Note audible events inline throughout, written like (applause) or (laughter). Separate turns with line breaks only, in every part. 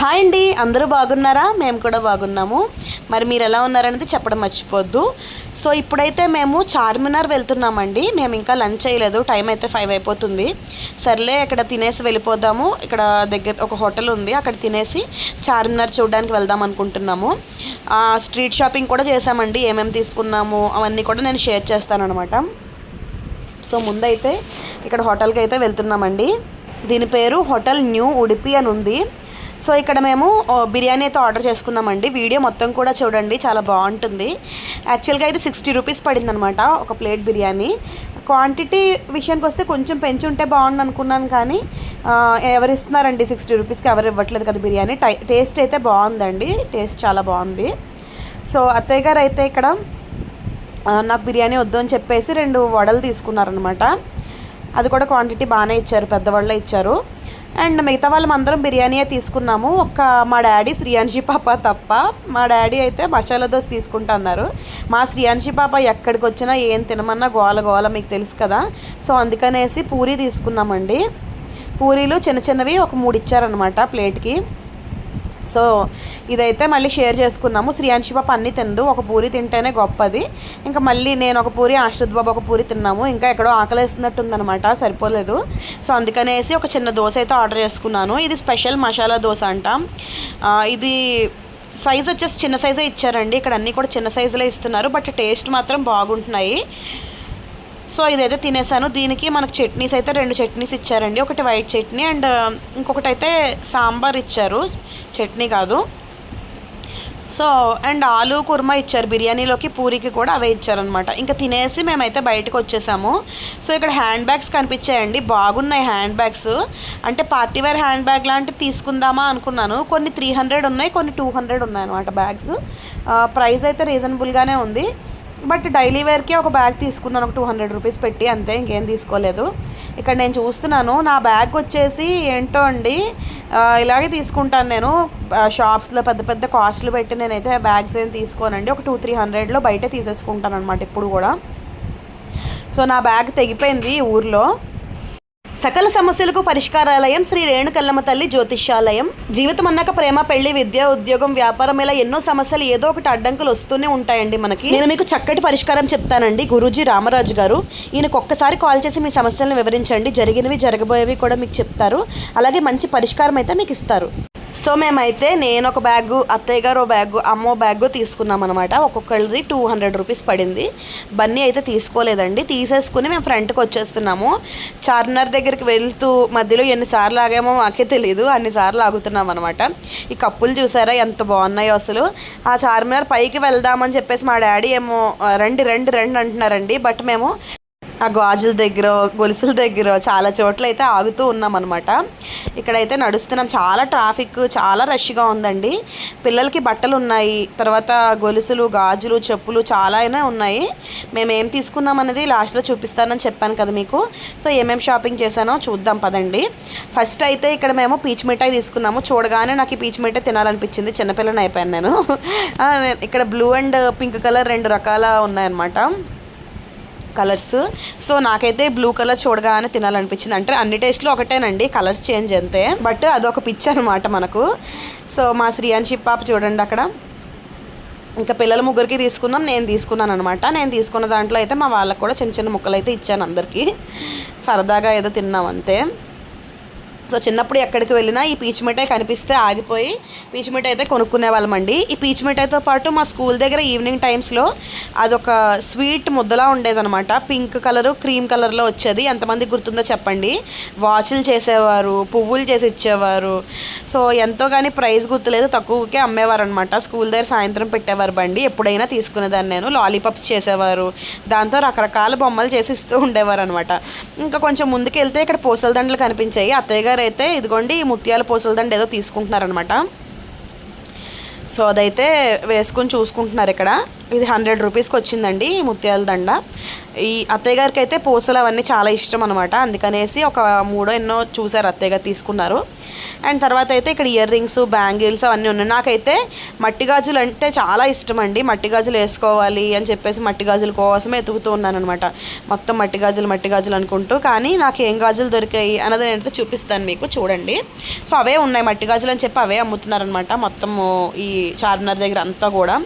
Hi అండి అందరూ బాగున్నారా? మేము కూడా బాగున్నాము. మరి మీరు ఎలా ఉన్నారనేది చెప్పడం మర్చిపోద్దు. సో ఇప్పుడైతే మేము చార్మినార్ వెళ్తున్నామండి. మేము ఇంకా లంచ్ చేయలేదు. టైం అయితే ఫైవ్ అయిపోతుంది. సర్లే ఇక్కడ తినేసి వెళ్ళిపోదాము. ఇక్కడ దగ్గర ఒక హోటల్ ఉంది. అక్కడ తినేసి చార్మినార్ చూడడానికి వెళ్దాం అనుకుంటున్నాము. ఆ, స్ట్రీట్ షాపింగ్ కూడా చేసామండి ఏమేమి తీసుకున్నాము అవన్నీ కూడా నేను షేర్ చేస్తాను అనమాట సో ముందైతే ఇక్కడ హోటల్కి అయితే వెళ్తున్నామండి. దీని పేరు హోటల్ న్యూ ఉడిపి అని ఉంది. సో ఇక్కడ మేము బిర్యానీ అయితే ఆర్డర్ చేసుకున్నామండి. వీడియో మొత్తం కూడా చూడండి చాలా బాగుంటుంది. యాక్చువల్గా అయితే సిక్స్టీ రూపీస్ పడింది అనమాట ఒక ప్లేట్ బిర్యానీ. క్వాంటిటీ విషయానికి వస్తే కొంచెం పెంచుంటే బాగుండు అనుకున్నాను కానీ ఎవరు ఇస్తున్నారండి సిక్స్టీ రూపీస్కి ఎవరు ఇవ్వట్లేదు కదా బిర్యానీ. టై టేస్ట్ అయితే బాగుందండి టేస్ట్ చాలా బాగుంది. సో అత్తయ్య గారు అయితే ఇక్కడ నాకు బిర్యానీ వద్దు అని చెప్పేసి రెండు వడలు తీసుకున్నారనమాట. అది కూడా క్వాంటిటీ బాగానే ఇచ్చారు పెద్దవాళ్ళే ఇచ్చారు. అండ్ మిగతా వాళ్ళం అందరం బిర్యానీయే తీసుకున్నాము. ఒక్క మా డాడీ శ్రీయాన్షి పాప తప్ప మా డాడీ అయితే మసాలా దోశ తీసుకుంటా అన్నారు మా శ్రీయాన్షి పాప ఎక్కడికి వచ్చినా ఏం తినమన్నా గోల గోల మీకు తెలుసు కదా. సో అందుకనేసి పూరి తీసుకున్నామండి. పూరీలు చిన్న చిన్నవి ఒక మూడు ఇచ్చారనమాట ప్లేట్కి. సో ఇదైతే మళ్ళీ షేర్ చేసుకున్నాము. శ్రీయాన్షి పాప అన్నీ తిందు. ఒక పూరి తింటేనే గొప్పది. ఇంకా మళ్ళీ నేను ఒక పూరి ఆశ్రద్ బాబు ఒక పూరి తిన్నాము. ఇంకా ఎక్కడో ఆకలేస్తున్నట్టుందనమాట సరిపోలేదు. సో అందుకనేసి ఒక చిన్న దోశ అయితే ఆర్డర్ చేసుకున్నాను. ఇది స్పెషల్ మసాలా దోశ అంట. ఇది సైజ్ వచ్చేసి చిన్న సైజే ఇచ్చారండి. ఇక్కడ అన్నీ కూడా చిన్న సైజులే ఇస్తున్నారు. బట్ టేస్ట్ మాత్రం బాగుంటున్నాయి. సో ఇదైతే తినేసాను. దీనికి మనకు చట్నీస్ అయితే రెండు చట్నీస్ ఇచ్చారండి. ఒకటి వైట్ చట్నీ అండ్ um, ఇంకొకటి అయితే సాంబార్ ఇచ్చారు. చట్నీ కాదు. సో అండ్ ఆలు కుర్మా ఇచ్చారు. బిర్యానీలోకి పూరికి కూడా అవే ఇచ్చారనమాట ఇంకా తినేసి మేమైతే బయటకు వచ్చేసాము. సో ఇక్కడ హ్యాండ్ బ్యాగ్స్ కనిపించాయండి. బాగున్నాయి హ్యాండ్ బ్యాగ్స్. అంటే పార్టీ వేర్ హ్యాండ్ బ్యాగ్ లాంటివి తీసుకుందామా అనుకున్నాను. కొన్ని త్రీ హండ్రెడ్ ఉన్నాయి కొన్ని టూ హండ్రెడ్ ఉన్నాయి అనమాట బ్యాగ్స్ ప్రైస్ అయితే రీజనబుల్గానే ఉంది. బట్ డైలీ వేర్కి ఒక బ్యాగ్ తీసుకున్నాను. ఒక టూ హండ్రెడ్ రూపీస్ పెట్టి అంతే ఇంకేం తీసుకోలేదు. ఇక్కడ నేను చూస్తున్నాను. నా బ్యాగ్ వచ్చేసి ఏంటో అండి ఇలాగే తీసుకుంటాను నేను. షాప్స్లో పెద్ద పెద్ద కాస్ట్లు పెట్టి నేనైతే బ్యాగ్స్ ఏం తీసుకోనండి. ఒక టూ త్రీ హండ్రెడ్లో బయట తీసేసుకుంటాను అనమాట ఇప్పుడు కూడా. సో నా బ్యాగ్ తెగిపోయింది ఊర్లో. సకల సమస్యలకు పరిష్కారాలయం శ్రీ రేణుకల్లమ్మ తల్లి జ్యోతిష్యాలయం. జీవితం అన్నాక ప్రేమ పెళ్ళి విద్య ఉద్యోగం వ్యాపారం ఇలా ఎన్నో సమస్యలు ఏదో ఒకటి అడ్డంకులు వస్తూనే ఉంటాయండి మనకి. నేను మీకు చక్కటి పరిష్కారం చెప్తానండి. గురూజీ రామరాజు గారు ఈయనకు ఒక్కసారి కాల్ చేసి మీ సమస్యలను వివరించండి. జరిగినవి జరగబోయేవి కూడా మీకు చెప్తారు. అలాగే మంచి పరిష్కారం అయితే మీకు ఇస్తారు. సో మేమైతే నేను ఒక బ్యాగ్ అత్తయ్య గారు ఓ బ్యాగ్ అమ్మో బ్యాగ్ తీసుకున్నాం అనమాట ఒక్కొక్కరిది టూ హండ్రెడ్ రూపీస్ పడింది. బన్నీ అయితే తీసుకోలేదండి. తీసేసుకుని మేము ఫ్రంట్కి వచ్చేస్తున్నాము. చార్మినార్ దగ్గరికి వెళ్తూ మధ్యలో ఎన్నిసార్లు ఆగామో మాకే తెలియదు అన్నిసార్లు ఆగుతున్నాం అనమాట ఈ కప్పులు చూసారా ఎంత బాగున్నాయో అసలు. ఆ చార్మినార్ పైకి వెళ్దామని చెప్పేసి మా డాడీ ఏమో రండి రండి రండి అంటున్నారండి. బట్ మేము ఆ గాజుల దగ్గర గొలుసుల దగ్గర చాలా చోట్ల అయితే ఆగుతూ ఉన్నాం అనమాట ఇక్కడైతే నడుస్తున్నాం. చాలా ట్రాఫిక్ చాలా రష్గా ఉందండి. పిల్లలకి బట్టలు ఉన్నాయి తర్వాత గొలుసులు గాజులు చెప్పులు చాలా అయినా ఉన్నాయి. మేము ఏం తీసుకున్నాం అనేది లాస్ట్లో చూపిస్తానని చెప్పాను కదా మీకు. సో ఏమేమి షాపింగ్ చేశానో చూద్దాం పదండి. ఫస్ట్ అయితే ఇక్కడ మేము పీచ్ మిఠాయి తీసుకున్నాము. చూడగానే నాకు ఈ పీచ్ మిఠాయి తినాలనిపించింది. చిన్నపిల్లని అయిపోయాను నేను. (laughs) ఇక్కడ బ్లూ అండ్ పింక్ కలర్ రెండు రకాల ఉన్నాయన్నమాట. కలర్స్. సో నాకైతే బ్లూ కలర్ చూడగానే తినాలనిపించింది. అంటే అన్ని టేస్ట్లో ఒకటేనండి కలర్స్ చేంజ్ అంతే. బట్ అదొక పిచ్ అనమాట మనకు. సో మా శ్రీయాన్షి పాప చూడండి అక్కడ. ఇంకా పిల్లల ముగ్గురికి తీసుకున్నాం నేను తీసుకున్నాను అనమాట నేను తీసుకున్న దాంట్లో అయితే మా వాళ్ళకి కూడా చిన్న చిన్న ముక్కలు అయితే ఇచ్చాను అందరికీ. సరదాగా ఏదో తిన్నాం అంతే. సో చిన్నప్పుడు ఎక్కడికి వెళ్ళినా ఈ పీచ్ మిఠాయి కనిపిస్తే ఆగిపోయి పీచ్ మిఠాయి అయితే కొనుక్కునే వాళ్ళమండి. ఈ పీచ్ మిఠాయితో పాటు మా స్కూల్ దగ్గర ఈవినింగ్ టైమ్స్లో అదొక స్వీట్ ముద్దలా ఉండేదన్నమాట. పింక్ కలరు క్రీమ్ కలర్లో వచ్చేది. ఎంతమంది గుర్తుందో చెప్పండి. వాచ్లు చేసేవారు పువ్వులు చేసి ఇచ్చేవారు. సో ఎంతో కానీ ప్రైస్ గుర్తులేదు. తక్కువకే అమ్మేవారు అనమాట స్కూల్ దగ్గర సాయంత్రం పెట్టేవారు బండి. ఎప్పుడైనా తీసుకునేదాన్ని నేను. లాలీపాప్స్ చేసేవారు. దాంతో రకరకాల బొమ్మలు చేసి ఇస్తూ ఉండేవారు అనమాట ఇంకా కొంచెం ముందుకు వెళ్తే ఇక్కడ పూసల దండలు కనిపించాయి. అత్తయ్య గారు అయితే ఇదిగోండి ఈ ముత్యాల పూసలదండ ఏదో తీసుకుంటున్నారనమాట సో అదైతే వేసుకొని చూసుకుంటున్నారు ఇక్కడ. ఇది హండ్రెడ్ రూపీస్కి వచ్చిందండి ఈ ముత్యాల దండ. ఈ అత్తయ్య గారికి అయితే పూసలు అవన్నీ చాలా ఇష్టం అనమాట అందుకనేసి ఒక మూడో ఎన్నో చూసారు అత్తయ్య గారు తీసుకున్నారు. అండ్ తర్వాత అయితే ఇక్కడ ఇయర్ రింగ్స్ బ్యాంగిల్స్ అవన్నీ ఉన్నాయి. నాకైతే మట్టి గాజులు అంటే చాలా ఇష్టం అండి. మట్టి గాజులు వేసుకోవాలి అని చెప్పేసి మట్టి గాజుల కోసమే ఎతుకుతూ ఉన్నాను అనమాట మొత్తం మట్టి గాజులు మట్టి గాజులు అనుకుంటూ. కానీ నాకు ఏం గాజులు దొరికాయి అన్నది నేనైతే చూపిస్తాను మీకు చూడండి. సో అవే ఉన్నాయి మట్టి గాజులు అని చెప్పి అవే అమ్ముతున్నారనమాట మొత్తం ఈ చార్మినార్ దగ్గర అంతా కూడా.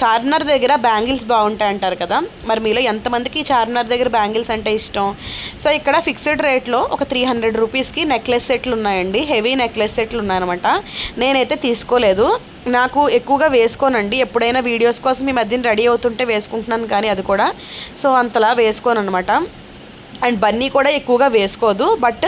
చార్మినార్ దగ్గర బ్యాంగిల్స్ బాగుంటాయి అంటారు కదా. మరి మీలో ఎంతమందికి చార్మినార్ దగ్గర బ్యాంగిల్స్ అంటే ఇష్టం? సో ఇక్కడ ఫిక్స్డ్ రేట్లో ఒక త్రీ హండ్రెడ్ రూపీస్కి నెక్లెస్ సెట్లు ఉన్నాయండి. హెవీ నెక్లెస్ సెట్లు ఉన్నాయన్నమాట. నేనైతే తీసుకోలేదు. నాకు ఎక్కువగా వేసుకోనండి. ఎప్పుడైనా వీడియోస్ కోసం ఈ మధ్యన రెడీ అవుతుంటే వేసుకుంటున్నాను కానీ అది కూడా. సో అంతలా వేసుకోను అనమాట అండ్ బన్నీ కూడా ఎక్కువగా వేసుకోదు బట్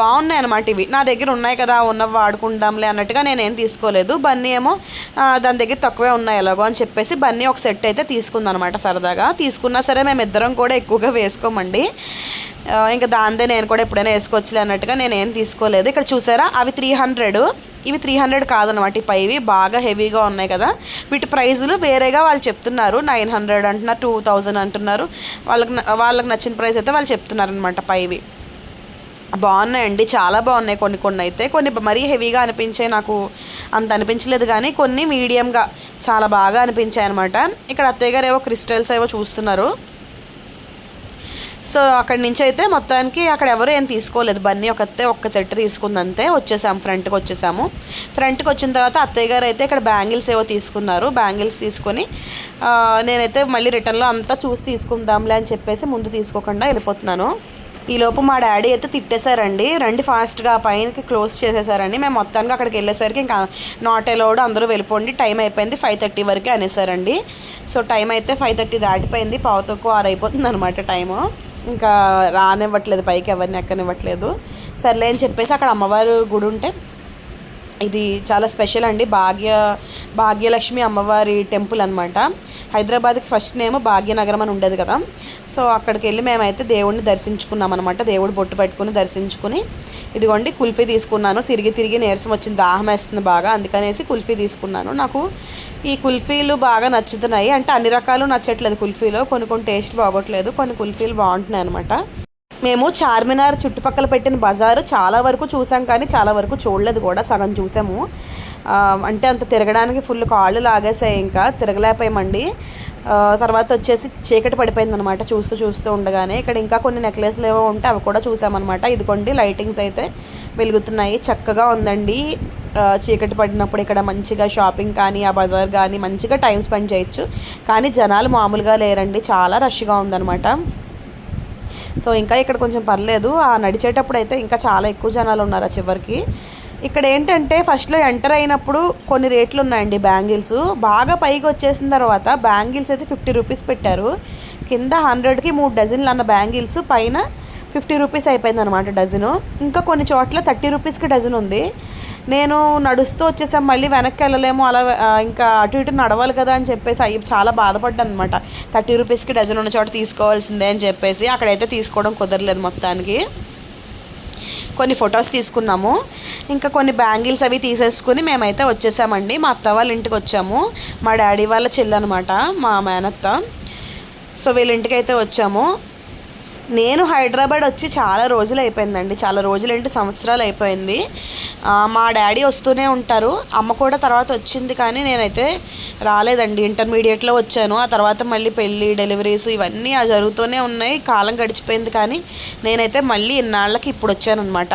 బాగున్నాయి అనమాట ఇవి. నా దగ్గర ఉన్నాయి కదా ఉన్నవి వాడుకుందాంలే అన్నట్టుగా నేనేం తీసుకోలేదు. బన్నీ ఏమో దాని దగ్గర తక్కువే ఉన్నాయి ఎలాగో అని చెప్పేసి బన్నీ ఒక సెట్ అయితే తీసుకుందనమాట సరదాగా. తీసుకున్నా సరే మేము ఇద్దరం కూడా ఎక్కువగా వేసుకోమండి. ఇంకా దాందే నేను కూడా ఎప్పుడైనా వేసుకోవచ్చులే అన్నట్టుగా నేను ఏం తీసుకోలేదు. ఇక్కడ చూసారా? అవి త్రీ హండ్రెడ్ ఇవి త్రీ హండ్రెడ్ కాదనమాట ఈ పైవి. బాగా హెవీగా ఉన్నాయి కదా. వీటి ప్రైజులు వేరేగా వాళ్ళు చెప్తున్నారు. నైన్ హండ్రెడ్ అంటున్నారు టూ థౌజండ్ అంటున్నారు. వాళ్ళకి వాళ్ళకి నచ్చిన ప్రైస్ అయితే వాళ్ళు చెప్తున్నారు అనమాట పైవి. బాగున్నాయండి. చాలా బాగున్నాయి కొన్ని కొన్ని అయితే. కొన్ని మరీ హెవీగా అనిపించాయి నాకు అంత అనిపించలేదు కానీ కొన్ని మీడియంగా చాలా బాగా అనిపించాయి అనమాట ఇక్కడ అత్తయ్య గారు ఏవో క్రిస్టల్స్ ఏవో చూస్తున్నారు. సో అక్కడి నుంచి అయితే మొత్తానికి అక్కడ ఎవరు ఏం తీసుకోలేదు. బన్నీ ఒకతే ఒక్క సెట్ తీసుకుంది అంతే ఫ్రంట్కి వచ్చేసాము. ఫ్రంట్కి వచ్చిన తర్వాత అత్తయ్య గారు అయితే ఇక్కడ బ్యాంగిల్స్ ఏవో తీసుకున్నారు. బ్యాంగిల్స్ తీసుకొని నేనైతే మళ్ళీ రిటర్న్లో అంతా చూసి తీసుకుందాంలే అని చెప్పేసి ముందు తీసుకోకుండా వెళ్ళిపోతున్నాను. ఈలోపు మా డాడీ అయితే తిట్టేశారండి. రండి ఫాస్ట్గా పైనకి క్లోజ్ చేసేసారండి. మేము మొత్తానికి అక్కడికి వెళ్ళేసరికి ఇంకా నాట్ అలౌడ్ అందరూ వెళ్ళిపోండి. టైం అయిపోయింది ఫైవ్ థర్టీ వరకే అనేసారండి. సో టైం అయితే ఫైవ్ థర్టీ దాటిపోయింది. పావు తక్కువ ఆరు అయిపోతుంది అనమాట టైము. ఇంకా రానివ్వట్లేదు పైకి ఎవరిని ఎక్కనివ్వట్లేదు. సర్లే అని చెప్పేసి అక్కడ అమ్మవారు గుడి ఉంటే ఇది చాలా స్పెషల్ అండి. భాగ్య భాగ్యలక్ష్మి అమ్మవారి టెంపుల్ అనమాట హైదరాబాద్కి ఫస్ట్ నేమ్ భాగ్యనగరం అని ఉండేది కదా. సో అక్కడికి వెళ్ళి మేమైతే దేవుడిని దర్శించుకున్నాం అనమాట దేవుడు బొట్టు పెట్టుకుని దర్శించుకుని ఇదిగోండి కుల్ఫీ తీసుకున్నాను. తిరిగి తిరిగి నీరసం వచ్చింది దాహం వేస్తుంది బాగా. అందుకనేసి కుల్ఫీ తీసుకున్నాను. నాకు ఈ కుల్ఫీలు బాగా నచ్చుతున్నాయి. అంటే అన్ని రకాలు నచ్చట్లేదు కుల్ఫీలో. కొన్ని కొన్ని టేస్ట్ బాగోట్లేదు. కొన్ని కుల్ఫీలు బాగుంటున్నాయి అనమాట మేము చార్మినార్ చుట్టుపక్కల పెట్టిన బజారు చాలా వరకు చూసాం కానీ చాలా వరకు చూడలేదు కూడా. సగం చూసాము. అంటే అంత తిరగడానికి ఫుల్ కాళ్ళు లాగేసాయి ఇంకా. తిరగలేకపోయామండి. తర్వాత వచ్చేసి చీకటి పడిపోయింది అనమాట చూస్తూ చూస్తూ ఉండగానే ఇక్కడ ఇంకా కొన్ని నెక్లెస్లు ఏవో ఉంటే అవి కూడా చూసామన్నమాట. ఇదిగోండి లైటింగ్స్ అయితే వెలుగుతున్నాయి. చక్కగా ఉందండి. చీకటి పడినప్పుడు ఇక్కడ మంచిగా షాపింగ్ కానీ ఆ బజార్ కానీ మంచిగా టైం స్పెండ్ చేయొచ్చు. కానీ జనాలు మామూలుగా లేరండి. చాలా రష్గా ఉందన్నమాట. సో ఇంకా ఇక్కడ కొంచెం పర్లేదు. ఆ నడిచేటప్పుడు అయితే ఇంకా చాలా ఎక్కువ జనాలు ఉన్నారు ఆ చివరికి. ఇక్కడ ఏంటంటే ఫస్ట్లో ఎంటర్ అయినప్పుడు కొన్ని రేట్లు ఉన్నాయండి బ్యాంగిల్స్. బాగా పైకి వచ్చేసిన తర్వాత బ్యాంగిల్స్ అయితే ఫిఫ్టీ రూపీస్ పెట్టారు. కింద హండ్రెడ్కి మూడు డజన్లు అన్న బ్యాంగిల్స్ పైన ఫిఫ్టీ రూపీస్ అయిపోయింది అనమాట డజను ఇంకా కొన్ని చోట్ల థర్టీ రూపీస్కి డజన్ ఉంది. నేను నడుస్తూ వచ్చేసాం మళ్ళీ వెనక్కి వెళ్ళలేము అలా ఇంకా అటు ఇటు నడవాలి కదా అని చెప్పేసి అయ్యి చాలా బాధపడ్డాను అనమాట థర్టీ రూపీస్కి డజన్ ఉన్న చోట తీసుకోవాల్సిందే అని చెప్పేసి అక్కడైతే తీసుకోవడం కుదరలేదు మొత్తానికి. కొన్ని ఫొటోస్ తీసుకున్నాము. ఇంకా కొన్ని బ్యాంగిల్స్ అవి తీసేసుకుని మేమైతే వచ్చేసామండి. మా అత్త వాళ్ళ ఇంటికి వచ్చాము. మా డాడీ వాళ్ళ చెల్లి అనమాట మా మేనత్త. సో వీళ్ళ ఇంటికి అయితే వచ్చాము. నేను హైదరాబాద్ వచ్చి చాలా రోజులు అయిపోయిందండి. చాలా రోజులు ఏంటి సంవత్సరాలు అయిపోయింది. మా డాడీ వస్తూనే ఉంటారు. అమ్మ కూడా తర్వాత వచ్చింది కానీ నేనైతే రాలేదండి. ఇంటర్మీడియట్లో వచ్చాను. ఆ తర్వాత మళ్ళీ పెళ్ళి డెలివరీస్ ఇవన్నీ ఆ జరుగుతూనే ఉన్నాయి. కాలం గడిచిపోయింది కానీ నేనైతే మళ్ళీ ఇన్నాళ్ళకి ఇప్పుడు వచ్చానమాట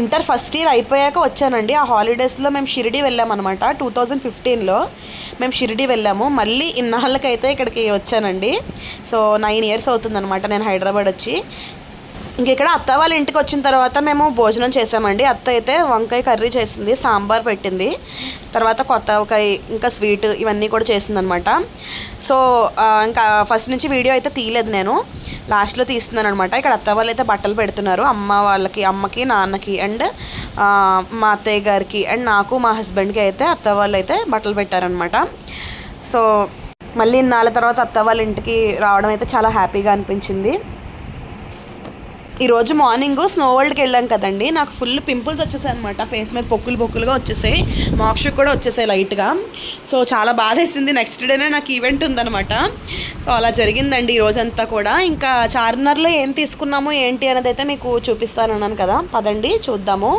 ఇంటర్ ఫస్ట్ ఇయర్ అయిపోయాక వచ్చానండి. ఆ హాలిడేస్లో మేము షిరిడి వెళ్ళామన్నమాట. టూ థౌజండ్ ఫిఫ్టీన్లో మేము షిరిడి వెళ్ళాము. మళ్ళీ ఇన్నాళ్ళకైతే ఇక్కడికి వచ్చానండి. సో నైన్ ఇయర్స్ అవుతుందన్నమాట నేను హైదరాబాద్ వచ్చి. ఇక్కడ అత్త వాళ్ళ ఇంటికి వచ్చిన తర్వాత మేము భోజనం చేసామండి. అత్త అయితే వంకాయ కర్రీ చేసింది సాంబార్ పెట్టింది. తర్వాత కొత్త వంకాయ ఇంకా స్వీట్ ఇవన్నీ కూడా చేసింది అనమాట సో ఇంకా ఫస్ట్ నుంచి వీడియో అయితే తీయలేదు నేను. లాస్ట్లో తీస్తున్నాను అనమాట ఇక్కడ అత్త వాళ్ళు అయితే బట్టలు పెడుతున్నారు. అమ్మ వాళ్ళకి అమ్మకి నాన్నకి అండ్ మా అత్తయ్య గారికి అండ్ నాకు మా హస్బెండ్కి అయితే అత్త వాళ్ళు అయితే బట్టలు పెట్టారనమాట. సో మళ్ళీ ఇన్నాళ్ళ తర్వాత అత్త వాళ్ళ ఇంటికి రావడం అయితే చాలా హ్యాపీగా అనిపించింది. ఈరోజు మార్నింగ్ స్నో వరల్డ్కి వెళ్ళాం కదండి. నాకు ఫుల్ పింపుల్స్ వచ్చేసాయి అనమాట ఫేస్ మీద పొక్కులు పొక్కులుగా వచ్చేసాయి. మాక్స్ కూడా వచ్చేసాయి లైట్గా. సో చాలా బాధ వేసింది నెక్స్ట్ డేనే నాకు ఈవెంట్ ఉందనమాట సో అలా జరిగిందండి ఈ రోజంతా కూడా. ఇంకా చార్మినార్లో ఏం తీసుకున్నాము ఏంటి అనేది అయితే మీకు చూపిస్తానన్నాను కదా. పదండి చూద్దాము.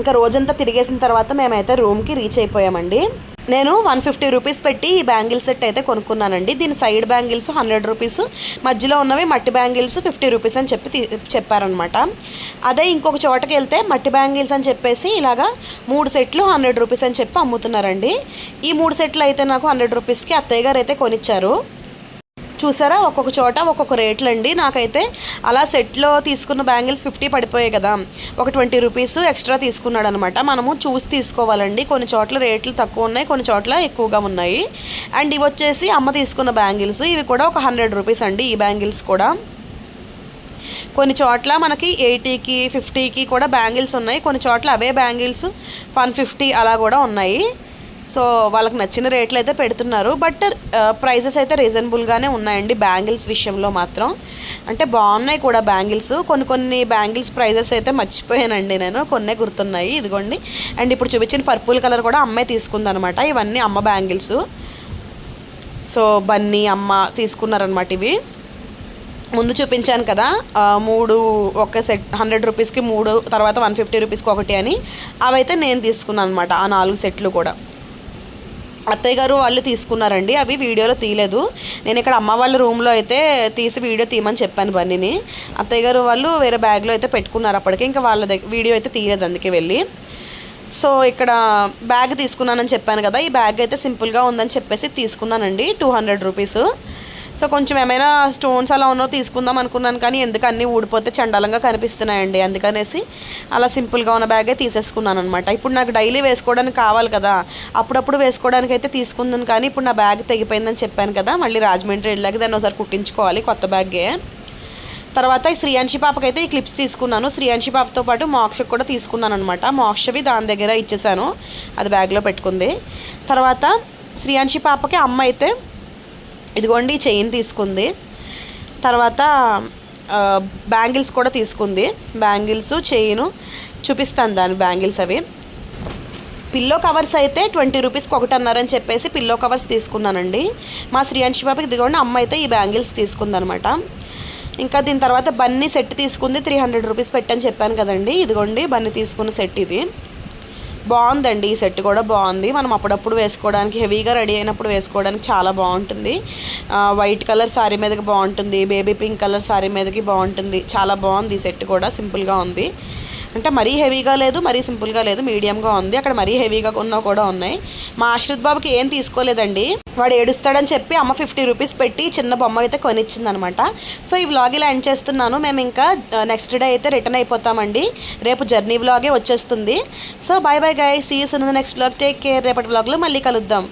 ఇంకా రోజంతా తిరిగేసిన తర్వాత మేమైతే రూమ్కి రీచ్ అయిపోయామండి. నేను వన్ ఫిఫ్టీ రూపీస్ పెట్టి ఈ బ్యాంగిల్ సెట్ అయితే కొనుక్కున్నానండి. దీని సైడ్ బ్యాంగిల్స్ హండ్రెడ్ రూపీస్ మధ్యలో ఉన్నవి మట్టి బ్యాంగిల్స్ ఫిఫ్టీ రూపీస్ అని చెప్పి చెప్పారనమాట అదే ఇంకొక చోటకి వెళ్తే మట్టి బ్యాంగిల్స్ అని చెప్పేసి ఇలాగా మూడు సెట్లు హండ్రెడ్ రూపీస్ అని చెప్పి అమ్ముతున్నారండి. ఈ మూడు సెట్లు అయితే నాకు హండ్రెడ్ రూపీస్కి అత్తయ్య గారు అయితే కొనిచ్చారు. చూసారా? ఒక్కొక్క చోట ఒక్కొక్క రేట్లు అండి నాకైతే అలా సెట్లో తీసుకున్న బ్యాంగిల్స్ ఫిఫ్టీ పడిపోయాయి కదా. ఒక ట్వంటీ రూపీస్ ఎక్స్ట్రా తీసుకున్నాడు అనమాట మనము చూసి తీసుకోవాలండి. కొన్ని చోట్ల రేట్లు తక్కువ ఉన్నాయి కొన్ని చోట్ల ఎక్కువగా ఉన్నాయి. అండ్ ఇవి వచ్చేసి అమ్మ తీసుకున్న బ్యాంగిల్స్. ఇవి కూడా ఒక హండ్రెడ్ రూపీస్ అండి ఈ బ్యాంగిల్స్ కూడా. కొన్ని చోట్ల మనకి ఎయిటీకి ఫిఫ్టీకి కూడా బ్యాంగిల్స్ ఉన్నాయి. కొన్ని చోట్ల అవే బ్యాంగిల్స్ వన్ ఫిఫ్టీ అలా కూడా ఉన్నాయి. సో వాళ్ళకి నచ్చిన రేట్లు అయితే పెడుతున్నారు. బట్ ప్రైజెస్ అయితే రీజనబుల్గానే ఉన్నాయండి బ్యాంగిల్స్ విషయంలో మాత్రం. అంటే బాగున్నాయి కూడా బ్యాంగిల్స్. కొన్ని కొన్ని బ్యాంగిల్స్ ప్రైజెస్ అయితే మర్చిపోయానండి నేను. కొన్నే గుర్తున్నాయి ఇదిగోండి. అండ్ ఇప్పుడు చూపించిన పర్పుల్ కలర్ కూడా అమ్మాయి తీసుకుందనమాట. ఇవన్నీ అమ్మ బ్యాంగిల్స్. సో బన్నీ అమ్మ తీసుకున్నారనమాట ఇవి. ముందు చూపించాను కదా మూడు ఒక సెట్ హండ్రెడ్ రూపీస్కి మూడు తర్వాత వన్ ఫిఫ్టీ రూపీస్కి ఒకటి అని. అవైతే నేను తీసుకున్నాను అనమాట ఆ నాలుగు సెట్లు కూడా. అత్తయ్య గారు వాళ్ళు తీసుకున్నారండి అవి వీడియోలో తీయలేదు. నేను ఇక్కడ అమ్మ వాళ్ళ రూమ్లో అయితే తీసి వీడియో తీయమని చెప్పాను బన్నీని అత్తయ్య గారు వాళ్ళు వేరే బ్యాగ్లో అయితే పెట్టుకున్నారు అప్పటికి ఇంకా వాళ్ళ దగ్గర వీడియో అయితే తీయలేదు అందుకే వెళ్ళి. సో ఇక్కడ బ్యాగ్ తీసుకున్నానని చెప్పాను కదా ఈ బ్యాగ్ అయితే సింపుల్గా ఉందని చెప్పేసి తీసుకున్నానండి టూ హండ్రెడ్ రూపీస్. సో కొంచెం ఏమైనా స్టోన్స్ అలా ఉన్నో తీసుకుందాం అనుకున్నాను కానీ ఎందుకు అన్నీ ఊడిపోతే చండాలంగా కనిపిస్తున్నాయండి అందుకనేసి అలా సింపుల్గా ఉన్న బ్యాగే తీసేసుకున్నాను అనమాట ఇప్పుడు నాకు డైలీ వేసుకోవడానికి కావాలి కదా. అప్పుడప్పుడు వేసుకోవడానికి అయితే తీసుకుందాను కానీ ఇప్పుడు నా బ్యాగ్ తెగిపోయిందని చెప్పాను కదా. మళ్ళీ రాజమండ్రి వెళ్ళాక దాన్ని ఒకసారి కుట్టించుకోవాలి కొత్త బ్యాగే. తర్వాత ఈ శ్రీయాంశి పాపకైతే ఈ క్లిప్స్ తీసుకున్నాను. శ్రీయాంశి పాపతో పాటు మోక్షకు కూడా తీసుకున్నాను అనమాట మోక్షవి దాని దగ్గర ఇచ్చేసాను. అది బ్యాగ్లో పెట్టుకుంది. తర్వాత శ్రీయాంశి పాపకి అమ్మ అయితే ఇదిగోండి చైన్ తీసుకుంది. తర్వాత బ్యాంగిల్స్ కూడా తీసుకుంది. బ్యాంగిల్స్ చైను చూపిస్తాను దాని బ్యాంగిల్స్ అవి. పిల్లో కవర్స్ అయితే ట్వంటీ రూపీస్కి ఒకటి అన్నారని చెప్పేసి పిల్లో కవర్స్ తీసుకున్నానండి. మా శ్రీయాంశి బాబుకి ఇదిగోండి అమ్మ అయితే ఈ బ్యాంగిల్స్ తీసుకుందనమాట. ఇంకా దీని తర్వాత బన్నీ సెట్ తీసుకుంది త్రీ హండ్రెడ్ రూపీస్ పెట్టని చెప్పాను కదండి. ఇదిగోండి బన్నీ తీసుకున్న సెట్ ఇది. బాగుందండి. ఈ సెట్ కూడా బాగుంది. మనం అప్పుడప్పుడు వేసుకోవడానికి హెవీగా రెడీ అయినప్పుడు వేసుకోవడానికి చాలా బాగుంటుంది. వైట్ కలర్ శారీ మీదకి బాగుంటుంది. బేబీ పింక్ కలర్ శారీ మీదకి బాగుంటుంది. చాలా బాగుంది ఈ సెట్ కూడా. సింపుల్గా ఉంది. అంటే మరీ హెవీగా లేదు మరీ సింపుల్గా లేదు మీడియంగా ఉంది. అక్కడ మరీ హెవీగా ఉన్నా కూడా ఉన్నాయి. మా ఆశ్రిత్ బాబుకి ఏం తీసుకోలేదండి. వాడు ఏడుస్తాడని చెప్పి అమ్మ ఫిఫ్టీ రూపీస్ పెట్టి చిన్న బొమ్మ అయితే కొనిచ్చిందనమాట. సో ఈ వ్లాగ్ ఇలా ఎండ్ చేస్తున్నాను. మేము ఇంకా నెక్స్ట్ డే అయితే రిటర్న్ అయిపోతామండి. రేపు జర్నీ వ్లాగే వచ్చేస్తుంది. So bye bye guys see you next vlog. Take care. రేపటి వ్లాగ్లో మళ్ళీ కలుద్దాం.